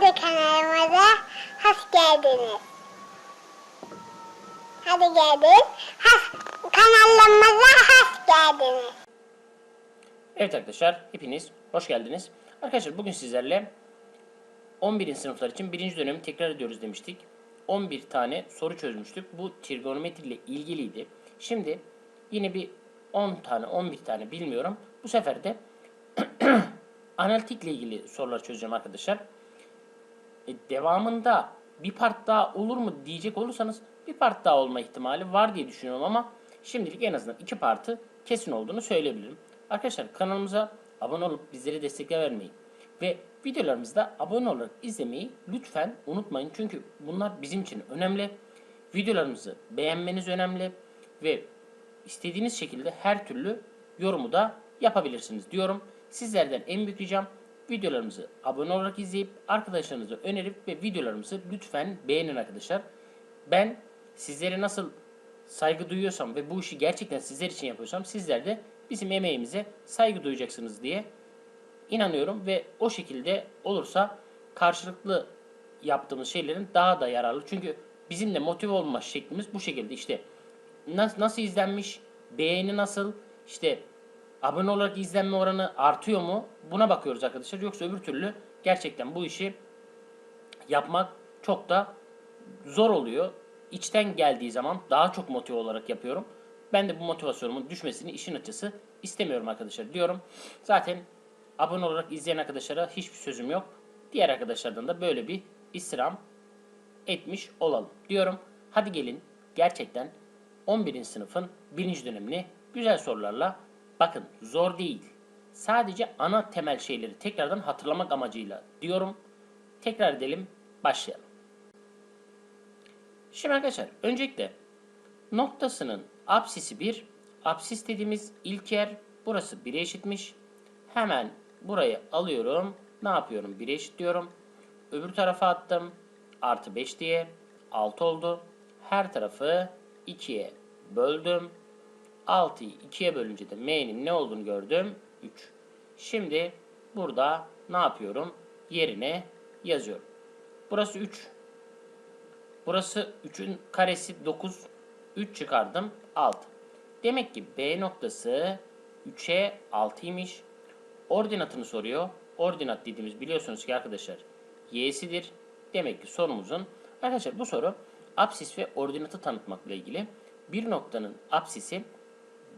Hadi kanalımıza hoş geldiniz. Hadi geldin. Has, kanalımıza hoş geldiniz. Evet arkadaşlar hepiniz hoş geldiniz. Arkadaşlar bugün sizlerle 11. sınıflar için birinci dönemi tekrar ediyoruz demiştik. 11 tane soru çözmüştük. Bu trigonometri ile ilgiliydi. Şimdi yine bir 10 tane 11 tane bilmiyorum. Bu sefer de analitikle ilgili sorular çözeceğim arkadaşlar. E, devamında bir part daha olur mu diyecek olursanız bir part daha olma ihtimali var diye düşünüyorum ama şimdilik en azından iki partı kesin olduğunu söyleyebilirim. Arkadaşlar kanalımıza abone olup bizlere destek vermeyi ve videolarımızda abone olarak izlemeyi lütfen unutmayın. Çünkü bunlar bizim için önemli. Videolarımızı beğenmeniz önemli ve istediğiniz şekilde her türlü yorumu da yapabilirsiniz diyorum. Sizlerden en büyük ricam videolarımızı abone olarak izleyip arkadaşlarınıza önerip ve videolarımızı lütfen beğenin arkadaşlar. Ben sizlere nasıl saygı duyuyorsam ve bu işi gerçekten sizler için yapıyorsam sizler de bizim emeğimize saygı duyacaksınız diye inanıyorum ve o şekilde olursa karşılıklı yaptığımız şeylerin daha da yararlı. Çünkü bizim de motive olma şeklimiz bu şekilde işte nasıl, nasıl izlenmiş, beğeni nasıl, işte abone olarak izlenme oranı artıyor mu? Buna bakıyoruz arkadaşlar. Yoksa öbür türlü gerçekten bu işi yapmak çok da zor oluyor. İçten geldiği zaman daha çok motive olarak yapıyorum. Ben de bu motivasyonumun düşmesini işin açısı istemiyorum arkadaşlar diyorum. Zaten abone olarak izleyen arkadaşlara hiçbir sözüm yok. Diğer arkadaşlardan da böyle bir istirham etmiş olalım diyorum. Hadi gelin gerçekten 11. sınıfın birinci dönemini güzel sorularla bakın zor değil. Sadece ana temel şeyleri tekrardan hatırlamak amacıyla diyorum. Tekrar edelim başlayalım. Şimdi arkadaşlar öncelikle noktasının apsisi 1. Apsis dediğimiz ilk yer burası 1'e eşitmiş. Hemen burayı alıyorum. Ne yapıyorum? 1'e eşitliyorum. Öbür tarafa attım. Artı 5 diye 6 oldu. Her tarafı 2'ye böldüm. 6'yı 2'ye bölünce de m'nin ne olduğunu gördüm. 3. Şimdi burada ne yapıyorum? Yerine yazıyorum. Burası 3. Burası 3'ün karesi 9. 3 çıkardım 6. Demek ki B noktası 3'e 6'ymış. Ordinatını soruyor. Ordinat dediğimiz biliyorsunuz ki arkadaşlar y'sidir. Demek ki sorumuzun arkadaşlar bu soru apsis ve ordinatı tanıtmakla ilgili. Bir noktanın apsisi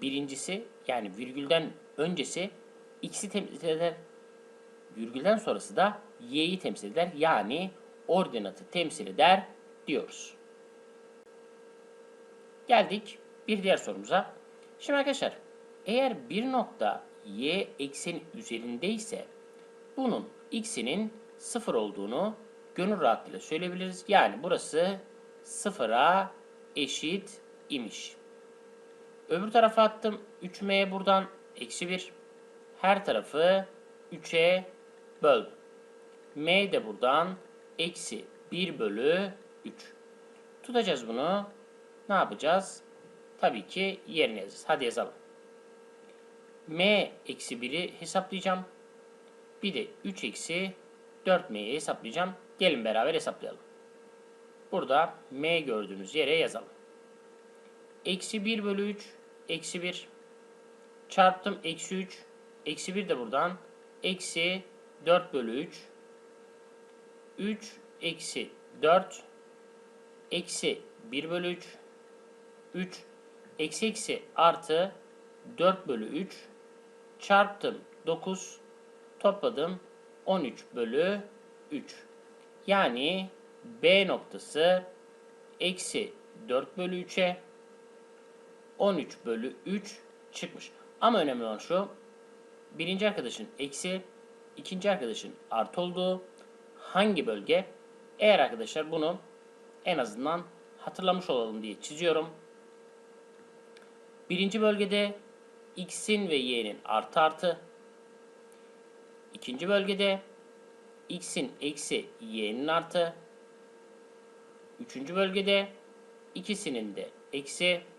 birincisi yani virgülden öncesi x'i temsil eder. Virgülden sonrası da y'yi temsil eder. Yani ordinatı temsil eder diyoruz. Geldik bir diğer sorumuza. Şimdi arkadaşlar eğer bir nokta y ekseni üzerindeyse bunun x'inin sıfır olduğunu gönül rahatlığıyla söyleyebiliriz. Yani burası sıfıra eşit imiş. Öbür tarafa attım. 3m buradan eksi 1. Her tarafı 3'e böldüm. m de buradan eksi 1 bölü 3. Tutacağız bunu. Ne yapacağız? Tabii ki yerine yazacağız. Hadi yazalım. m eksi 1'i hesaplayacağım. Bir de 3 eksi 4m'yi hesaplayacağım. Gelin beraber hesaplayalım. Burada m gördüğümüz yere yazalım. Eksi 1 bölü 3 eksi 1 çarptım eksi 3 eksi 1 de buradan. Eksi 4 bölü 3 3 eksi 4 eksi 1 bölü 3 3 eksi eksi artı 4 bölü 3 çarptım 9 topladım 13 bölü 3 yani B noktası eksi 4 bölü 3'e 13 bölü 3 çıkmış. Ama önemli olan şu. Birinci arkadaşın eksi, ikinci arkadaşın artı olduğu hangi bölge? Eğer arkadaşlar bunu en azından hatırlamış olalım diye çiziyorum. Birinci bölgede x'in ve y'nin artı artı. İkinci bölgede x'in eksi y'nin artı. Üçüncü bölgede ikisinin de eksi.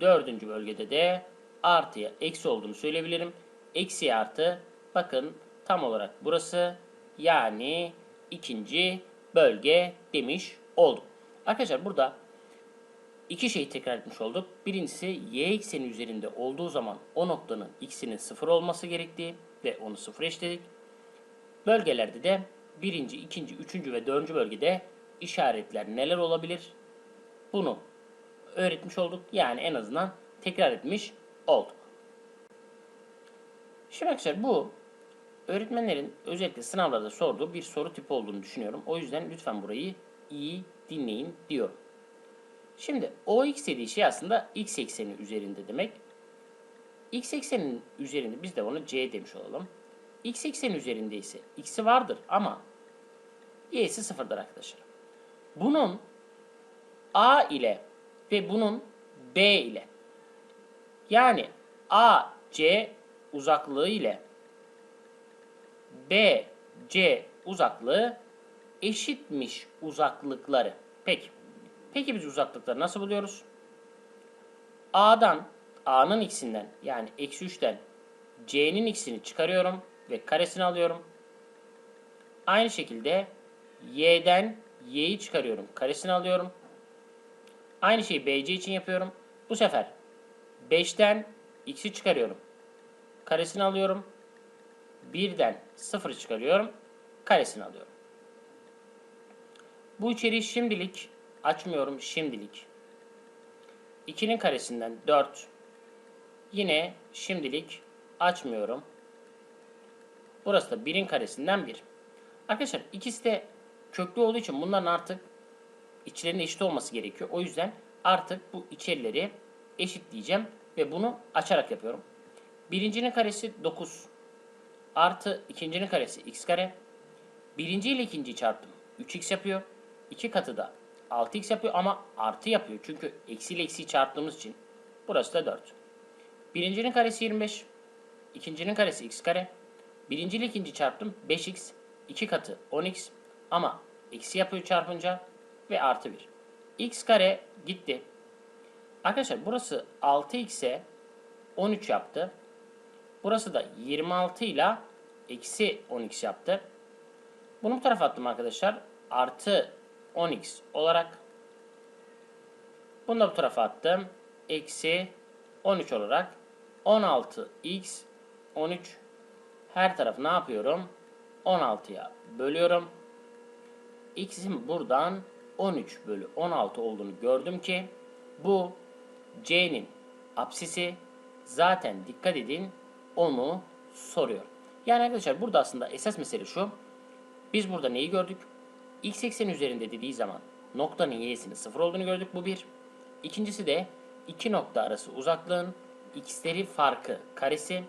Dördüncü bölgede de artıya eksi olduğunu söyleyebilirim. Eksi artı bakın tam olarak burası yani ikinci bölge demiş olduk. Arkadaşlar burada iki şeyi tekrar etmiş olduk. Birincisi y ekseni üzerinde olduğu zaman o noktanın x'inin sıfır olması gerektiği ve onu sıfır eşledik. Bölgelerde de birinci, ikinci, üçüncü ve dördüncü bölgede işaretler neler olabilir? Bunu öğretmiş olduk. Yani en azından tekrar etmiş olduk. Şimdi arkadaşlar bu öğretmenlerin özellikle sınavlarda sorduğu bir soru tipi olduğunu düşünüyorum. O yüzden lütfen burayı iyi dinleyin diyorum. Şimdi OX dediği şey aslında x ekseni üzerinde demek. X eksenin üzerinde biz de ona C demiş olalım. X ekseni üzerinde ise x'i vardır ama y'si sıfırdır arkadaşlar. Bunun A ile ve bunun B ile yani A C uzaklığı ile B C uzaklığı eşitmiş uzaklıkları. Peki. Peki biz uzaklıkları nasıl buluyoruz? A'dan A'nın x'inden yani eksi 3'ten C'nin x'ini çıkarıyorum ve karesini alıyorum. Aynı şekilde Y'den Y'yi çıkarıyorum. Karesini alıyorum. Aynı şeyi BC için yapıyorum. Bu sefer 5'ten x'i çıkarıyorum. Karesini alıyorum. 1'den 0'ı çıkarıyorum. Karesini alıyorum. Bu içeriği şimdilik açmıyorum. Şimdilik. 2'nin karesinden 4. Yine şimdilik açmıyorum. Burası da 1'in karesinden 1. Arkadaşlar ikisi de köklü olduğu için bunların artık içlerinin eşit olması gerekiyor. O yüzden artık bu içerileri eşitleyeceğim ve bunu açarak yapıyorum. Birincinin karesi 9 artı ikincinin karesi x kare. Birinci ile ikinciyi çarptım. 3x yapıyor. 2 katı da 6x yapıyor ama artı yapıyor. Çünkü eksi ile eksiyi çarptığımız için. Burası da 4. Birincinin karesi 25. ikincinin karesi x kare. Birinci ile ikinci çarptım. 5x. 2 katı 10x. Ama eksi yapıyor çarpınca ve artı 1. x kare gitti. Arkadaşlar burası 6x'e 13 yaptı. Burası da 26 ile eksi 10x yaptı. Bunu bu tarafa attım arkadaşlar. Artı 10x olarak. Bunu da bu tarafa attım. Eksi 13 olarak. 16x 13 her tarafı ne yapıyorum? 16'ya bölüyorum. X'in buradan 13 bölü 16 olduğunu gördüm ki bu C'nin apsisi zaten dikkat edin onu soruyor. Yani arkadaşlar burada aslında esas mesele şu. Biz burada neyi gördük? X eksen üzerinde dediği zaman noktanın y'sinin sıfır olduğunu gördük. Bu bir. İkincisi de iki nokta arası uzaklığın x'leri farkı karesi,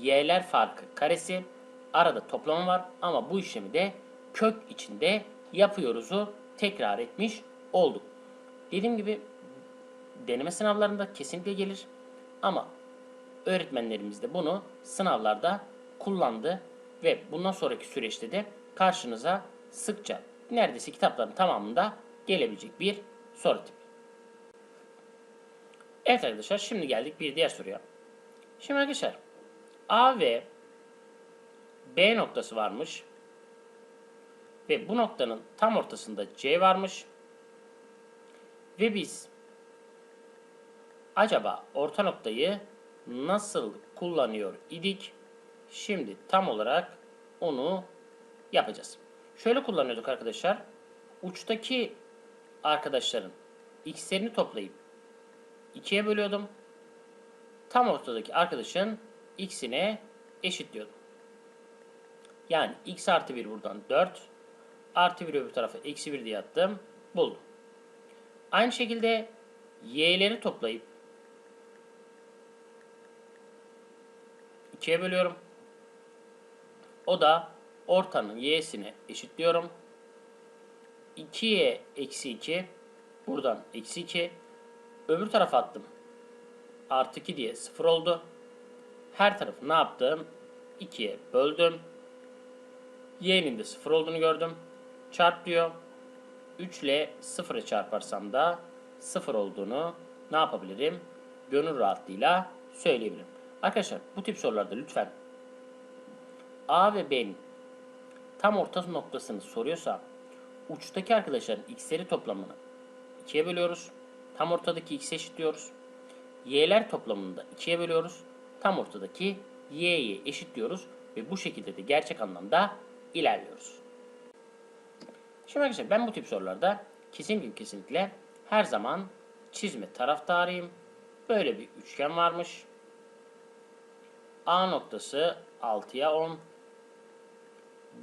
y'ler farkı karesi. Arada toplama var ama bu işlemi de kök içinde yapıyoruzu tekrar etmiş olduk. Dediğim gibi deneme sınavlarında kesinlikle gelir ama öğretmenlerimiz de bunu sınavlarda kullandı ve bundan sonraki süreçte de karşınıza sıkça neredeyse kitapların tamamında gelebilecek bir soru tipi. Evet arkadaşlar şimdi geldik bir diğer soruya. Şimdi arkadaşlar A ve B noktası varmış. Ve bu noktanın tam ortasında C varmış. Ve biz acaba orta noktayı nasıl kullanıyor idik? Şimdi tam olarak onu yapacağız. Şöyle kullanıyorduk arkadaşlar. Uçtaki arkadaşların x'lerini toplayıp 2'ye bölüyordum. Tam ortadaki arkadaşın x'ine eşitliyordum. Yani x artı 1 buradan 4. Artı 1 öbür tarafa eksi 1 diye attım. Buldum. Aynı şekilde y'leri toplayıp 2'ye bölüyorum. O da ortanın y'sini eşitliyorum. 2y eksi 2 buradan eksi 2 öbür tarafa attım. Artı 2 diye 0 oldu. Her tarafı ne yaptım? 2'ye böldüm. y'nin de 0 olduğunu gördüm. Çarp diyor. 3 ile 0'ı çarparsam da 0 olduğunu ne yapabilirim? Gönül rahatlığıyla söyleyebilirim. Arkadaşlar bu tip sorularda lütfen A ve B'nin tam orta noktasını soruyorsa uçtaki arkadaşların x'leri toplamını 2'ye bölüyoruz. Tam ortadaki x'e eşitliyoruz. y'ler toplamını da 2'ye bölüyoruz. Tam ortadaki y'ye eşitliyoruz ve bu şekilde de gerçek anlamda ilerliyoruz. Şimdi arkadaşlar ben bu tip sorularda kesinlikle kesinlikle her zaman çizme taraftarıyım. Böyle bir üçgen varmış. A noktası 6'ya 10.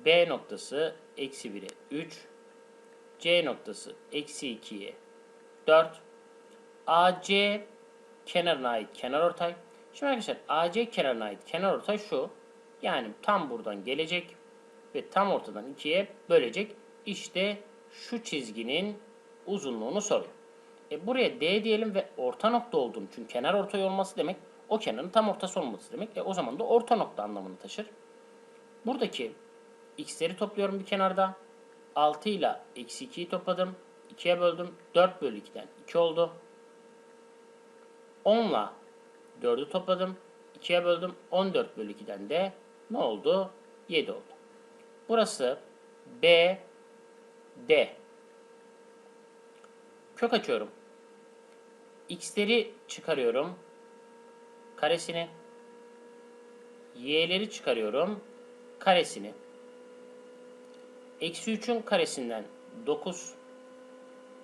B noktası eksi 1'e 3. C noktası eksi 2'ye 4. AC kenarına ait kenarortay. Şimdi arkadaşlar AC kenarına ait kenarortay şu. Yani tam buradan gelecek ve tam ortadan ikiye bölecek. İşte şu çizginin uzunluğunu soruyor. E buraya D diyelim ve orta nokta olduğunu çünkü kenar ortay olması demek o kenarın tam ortası olması demek. E o zaman da orta nokta anlamını taşır. Buradaki x'leri topluyorum bir kenarda. 6 ile eksi 2'yi topladım. 2'ye böldüm. 4 bölü 2'den 2 oldu. 10 ile 4'ü topladım. 2'ye böldüm. 14 bölü 2'den de ne oldu? 7 oldu. Burası B, D. Kök açıyorum. X'leri çıkarıyorum. Karesini. Y'leri çıkarıyorum. Karesini. Eksi 3'ün karesinden 9.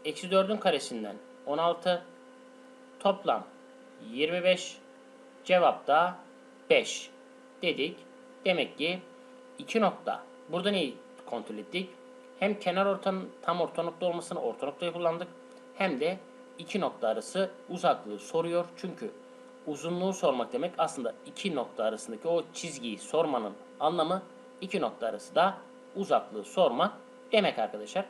Eksi 4'ün karesinden 16. Toplam 25. Cevap da 5 dedik. Demek ki 2 nokta. Burada neyi kontrol ettik? Hem kenar ortanın tam orta nokta olmasını orta noktayı kullandık. Hem de iki nokta arası uzaklığı soruyor. Çünkü uzunluğu sormak demek aslında iki nokta arasındaki o çizgiyi sormanın anlamı iki nokta arası da uzaklığı sormak demek arkadaşlar.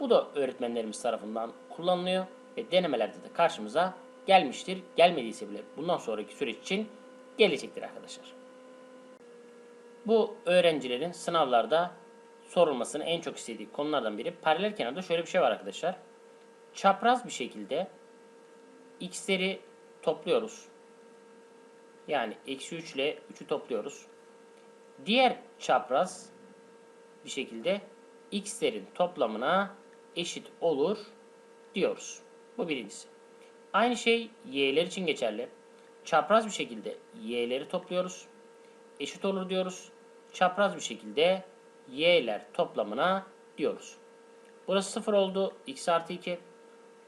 Bu da öğretmenlerimiz tarafından kullanılıyor ve denemelerde de karşımıza gelmiştir. Gelmediyse bile bundan sonraki süreç için gelecektir arkadaşlar. Bu öğrencilerin sınavlarda sorulmasını en çok istediği konulardan biri. Paralel kenarda şöyle bir şey var arkadaşlar. Çapraz bir şekilde x'leri topluyoruz. Yani eksi 3 ile 3'ü topluyoruz. Diğer çapraz bir şekilde x'lerin toplamına eşit olur diyoruz. Bu birincisi. Aynı şey y'ler için geçerli. Çapraz bir şekilde y'leri topluyoruz. Eşit olur diyoruz. Çapraz bir şekilde y'ler toplamına diyoruz. Burası 0 oldu. x artı 2.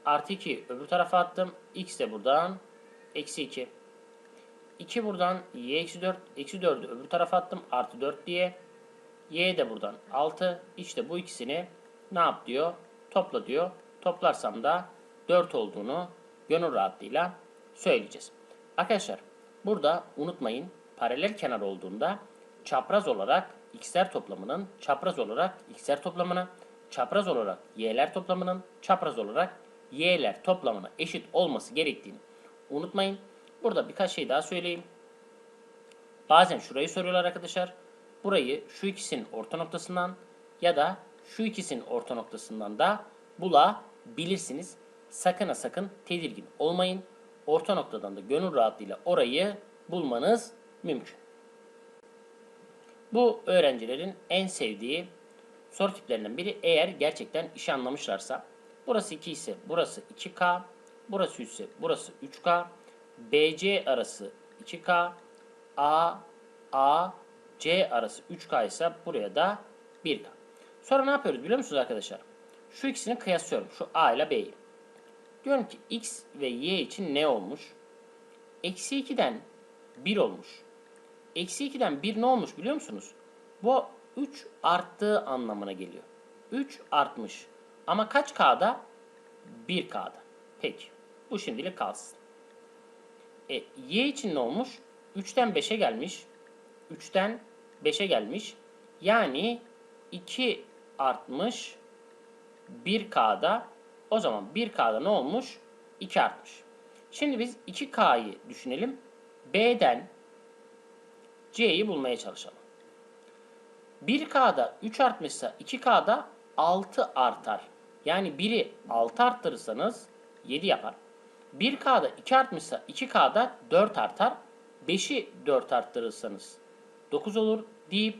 Artı 2 öbür tarafa attım. x de buradan eksi 2. 2 buradan y eksi 4. Eksi 4'ü öbür tarafa attım. Artı 4 diye. y de buradan 6. İşte bu ikisini ne yap diyor? Topla diyor. Toplarsam da 4 olduğunu gönül rahatlığıyla söyleyeceğiz. Arkadaşlar burada unutmayın paralel kenar olduğunda çapraz olarak x'ler toplamının çapraz olarak x'ler toplamına, çapraz olarak y'ler toplamının çapraz olarak y'ler toplamına eşit olması gerektiğini unutmayın. Burada birkaç şey daha söyleyeyim. Bazen şurayı soruyorlar arkadaşlar. Burayı şu ikisinin orta noktasından ya da şu ikisinin orta noktasından da bulabilirsiniz. Sakın ha sakın tedirgin olmayın. Orta noktadan da gönül rahatlığıyla orayı bulmanız mümkün. Bu öğrencilerin en sevdiği soru tiplerinden biri eğer gerçekten işi anlamışlarsa burası 2 ise burası 2K, burası 3 ise burası 3K, BC arası 2K, A, A, C arası 3K ise buraya da 1K. Sonra ne yapıyoruz biliyor musunuz arkadaşlar? Şu ikisini kıyaslıyorum. Şu A ile B'yi. Diyorum ki X ve Y için ne olmuş? Eksi 2'den 1 olmuş. Eksi 2'den 1 ne olmuş biliyor musunuz? Bu 3 arttığı anlamına geliyor. 3 artmış. Ama kaç K'da? 1 K'da. Peki. Bu şimdilik kalsın. E, y için ne olmuş? 3'ten 5'e gelmiş. 3'ten 5'e gelmiş. Yani 2 artmış. 1 K'da. O zaman 1 K'da ne olmuş? 2 artmış. Şimdi biz 2K'yı düşünelim. B'den C'yi bulmaya çalışalım. 1K'da 3 artmışsa 2K'da 6 artar. Yani 1'i 6 arttırırsanız 7 yapar. 1K'da 2 artmışsa 2K'da 4 artar. 5'i 4 arttırırsanız 9 olur deyip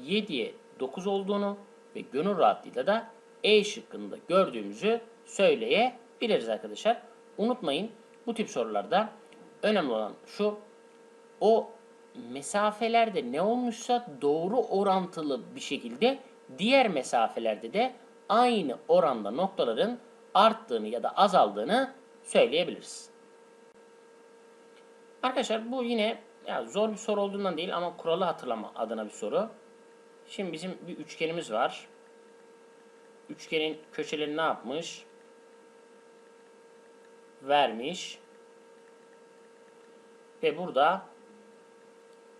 7'ye 9 olduğunu ve gönül rahatlığıyla da E şıkkında gördüğümüzü söyleyebiliriz arkadaşlar. Unutmayın bu tip sorularda önemli olan şu o mesafelerde ne olmuşsa doğru orantılı bir şekilde diğer mesafelerde de aynı oranda noktaların arttığını ya da azaldığını söyleyebiliriz. Arkadaşlar bu yine ya zor bir soru olduğundan değil ama kuralı hatırlama adına bir soru. Şimdi bizim bir üçgenimiz var. Üçgenin köşeleri ne yapmış? Vermiş. Ve burada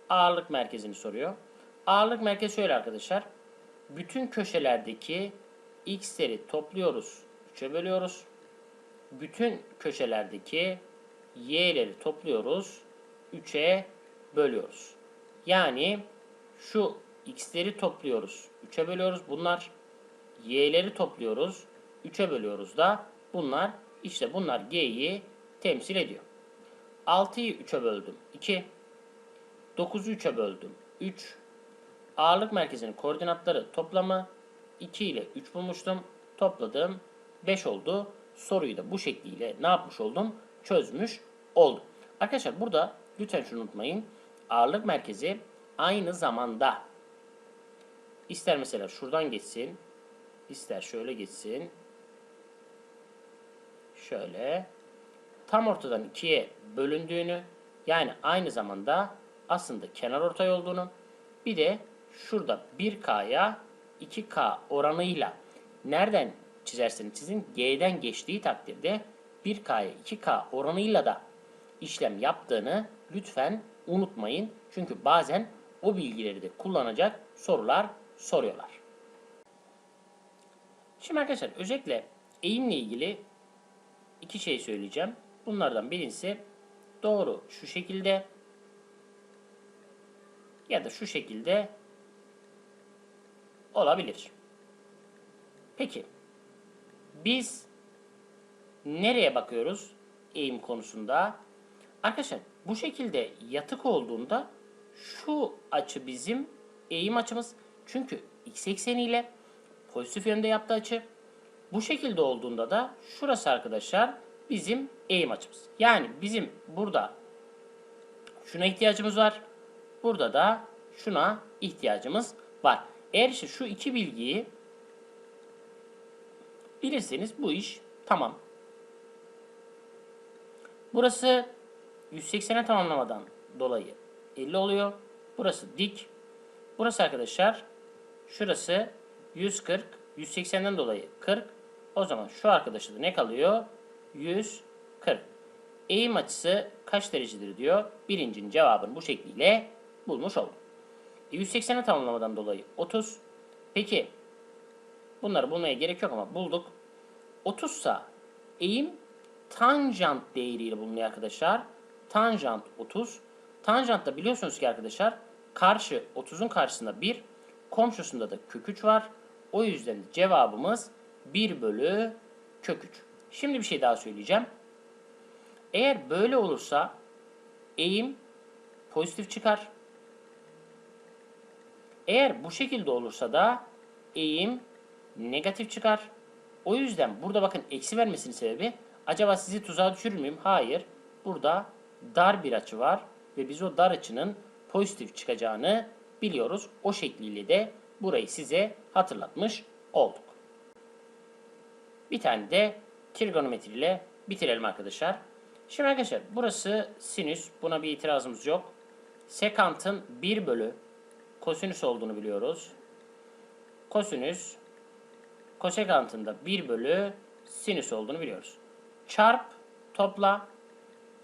ağırlık merkezini soruyor. Ağırlık merkezi şöyle arkadaşlar. Bütün köşelerdeki x'leri topluyoruz. 3'e bölüyoruz. Bütün köşelerdeki y'leri topluyoruz. 3'e bölüyoruz. Yani şu x'leri topluyoruz. 3'e bölüyoruz. Bunlar y'leri topluyoruz. 3'e bölüyoruz da bunlar işte bunlar g'yi temsil ediyor. 6'yı 3'e böldüm. 2. 9'u 3'e böldüm. 3. Ağırlık merkezinin koordinatları toplamı 2 ile 3 bulmuştum. Topladım. 5 oldu. Soruyu da bu şekliyle ne yapmış oldum? Çözmüş oldum. Arkadaşlar burada lütfen şunu unutmayın. Ağırlık merkezi aynı zamanda ister mesela şuradan geçsin, ister şöyle geçsin. Şöyle tam ortadan ikiye bölündüğünü yani aynı zamanda aslında kenar ortay olduğunu bir de şurada 1K'ya 2K oranıyla nereden çizerseniz çizin G'den geçtiği takdirde 1K'ya 2K oranıyla da işlem yaptığını lütfen unutmayın. Çünkü bazen o bilgileri de kullanacak sorular soruyorlar. Şimdi arkadaşlar özellikle eğimle ilgili iki şey söyleyeceğim. Bunlardan birincisi doğru şu şekilde ya da şu şekilde olabilir. Peki biz nereye bakıyoruz eğim konusunda? Arkadaşlar bu şekilde yatık olduğunda şu açı bizim eğim açımız. Çünkü x ekseniyle pozitif yönde yaptığı açı. Bu şekilde olduğunda da şurası arkadaşlar bizim eğim açımız. Yani bizim burada şuna ihtiyacımız var. Burada da şuna ihtiyacımız var. Eğer işte şu iki bilgiyi bilirseniz bu iş tamam. Burası 180'e tamamlamadan dolayı 50 oluyor. Burası dik. Burası arkadaşlar şurası 140. 180'den dolayı 40. O zaman şu arkadaşta da ne kalıyor? 140. Eğim açısı kaç derecedir diyor. Birincinin cevabını bu şekliyle bulmuş oldum. E, 180'e tamamlamadan dolayı 30. Peki bunları bulmaya gerek yok ama bulduk. 30 sa eğim tanjant değeriyle bulunuyor arkadaşlar. Tanjant 30. Tanjant da biliyorsunuz ki arkadaşlar karşı 30'un karşısında 1, komşusunda da kök 3 var. O yüzden cevabımız 1 bölü kök 3. Şimdi bir şey daha söyleyeceğim. Eğer böyle olursa eğim pozitif çıkar. Eğer bu şekilde olursa da eğim negatif çıkar. O yüzden burada bakın eksi vermesinin sebebi acaba sizi tuzağa düşürür müyüm? Hayır. Burada dar bir açı var ve biz o dar açının pozitif çıkacağını biliyoruz. O şekliyle de burayı size hatırlatmış olduk. Bir tane de trigonometri ile bitirelim arkadaşlar. Şimdi arkadaşlar burası sinüs. Buna bir itirazımız yok. Sekantın 1 bölü kosinüs olduğunu biliyoruz. Kosinüs kosekantın da 1 bölü sinüs olduğunu biliyoruz. Çarp topla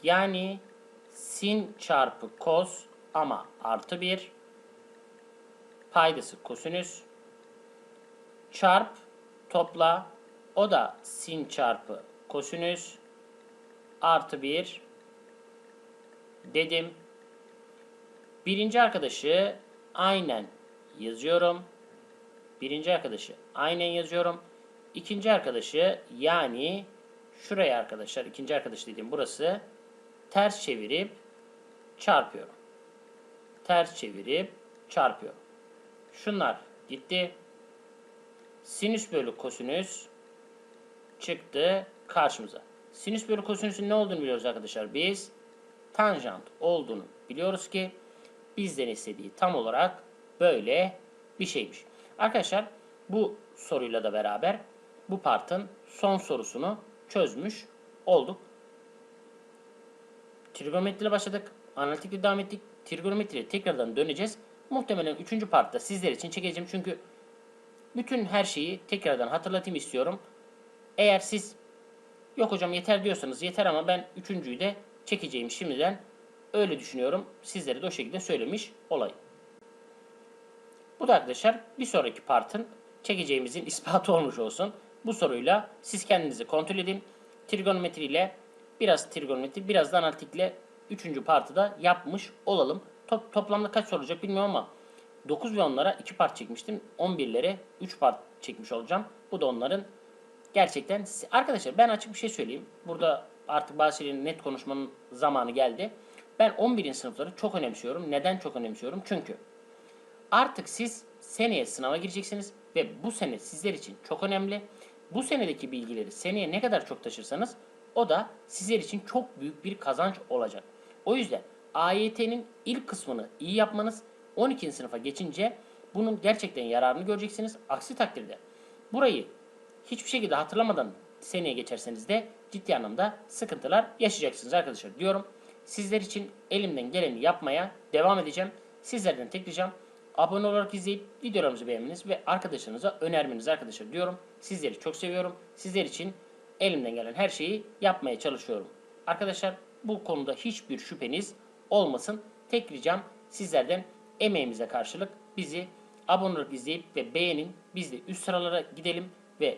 yani sin çarpı kos ama artı 1 paydası kosinüs çarp topla o da sin çarpı kosinüs artı 1 dedim. Birinci arkadaşı aynen yazıyorum. Birinci arkadaşı aynen yazıyorum. İkinci arkadaşı yani şuraya arkadaşlar ikinci arkadaş dediğim burası ters çevirip çarpıyorum. Ters çevirip çarpıyorum. Şunlar gitti. Sinüs bölü kosinüs çıktı karşımıza. Sinüs bölü kosinüsün ne olduğunu biliyoruz arkadaşlar. Biz tanjant olduğunu biliyoruz ki bizden istediği tam olarak böyle bir şeymiş. Arkadaşlar bu soruyla da beraber bu partın son sorusunu çözmüş olduk. Trigonometri ile başladık. Analitikle devam ettik. Trigonometriye tekrardan döneceğiz. Muhtemelen 3. partta sizler için çekeceğim. Çünkü bütün her şeyi tekrardan hatırlatayım istiyorum. Eğer siz yok hocam yeter diyorsanız yeter ama ben üçüncüyü de çekeceğim şimdiden. Öyle düşünüyorum. Sizlere de o şekilde söylemiş olayım. Bu da arkadaşlar bir sonraki partın çekeceğimizin ispatı olmuş olsun. Bu soruyla siz kendinizi kontrol edin. Trigonometri ile biraz trigonometri biraz da analitikle 3. partı da yapmış olalım. Top, toplamda kaç sorulacak bilmiyorum ama 9 ve 10'lara 2 part çekmiştim. 11'lere 3 part çekmiş olacağım. Bu da onların gerçekten arkadaşlar ben açık bir şey söyleyeyim. Burada artık bazı şeylerin net konuşmanın zamanı geldi. Ben 11. sınıfları çok önemsiyorum. Neden çok önemsiyorum? Çünkü Artık siz seneye sınava gireceksiniz ve bu sene sizler için çok önemli. Bu senedeki bilgileri seneye ne kadar çok taşırsanız o da sizler için çok büyük bir kazanç olacak. O yüzden AYT'nin ilk kısmını iyi yapmanız 12. sınıfa geçince bunun gerçekten yararını göreceksiniz. Aksi takdirde burayı hiçbir şekilde hatırlamadan seneye geçerseniz de ciddi anlamda sıkıntılar yaşayacaksınız arkadaşlar diyorum. Sizler için elimden geleni yapmaya devam edeceğim. Sizlerden tek ricam abone olarak izleyip videolarımızı beğenmeniz ve arkadaşlarınıza önermeniz arkadaşlar diyorum. Sizleri çok seviyorum. Sizler için elimden gelen her şeyi yapmaya çalışıyorum. Arkadaşlar bu konuda hiçbir şüpheniz olmasın. Tek ricam sizlerden emeğimize karşılık bizi abone olarak izleyip ve beğenin. Biz de üst sıralara gidelim ve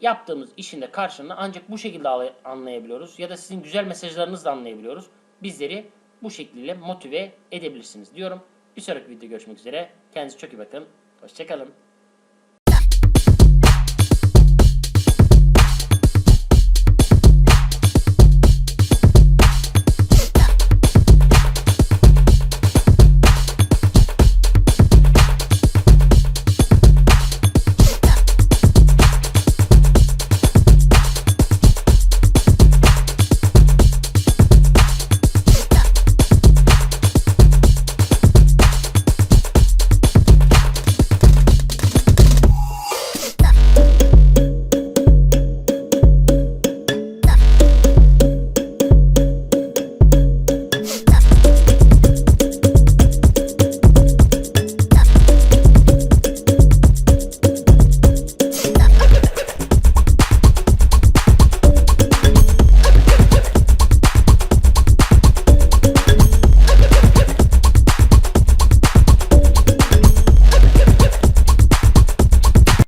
yaptığımız işin de karşılığını ancak bu şekilde anlayabiliyoruz. Ya da sizin güzel mesajlarınızla anlayabiliyoruz. Bizleri bu şekilde motive edebilirsiniz diyorum. Bir sonraki videoda görüşmek üzere. Kendinize çok iyi bakın. Hoşçakalın.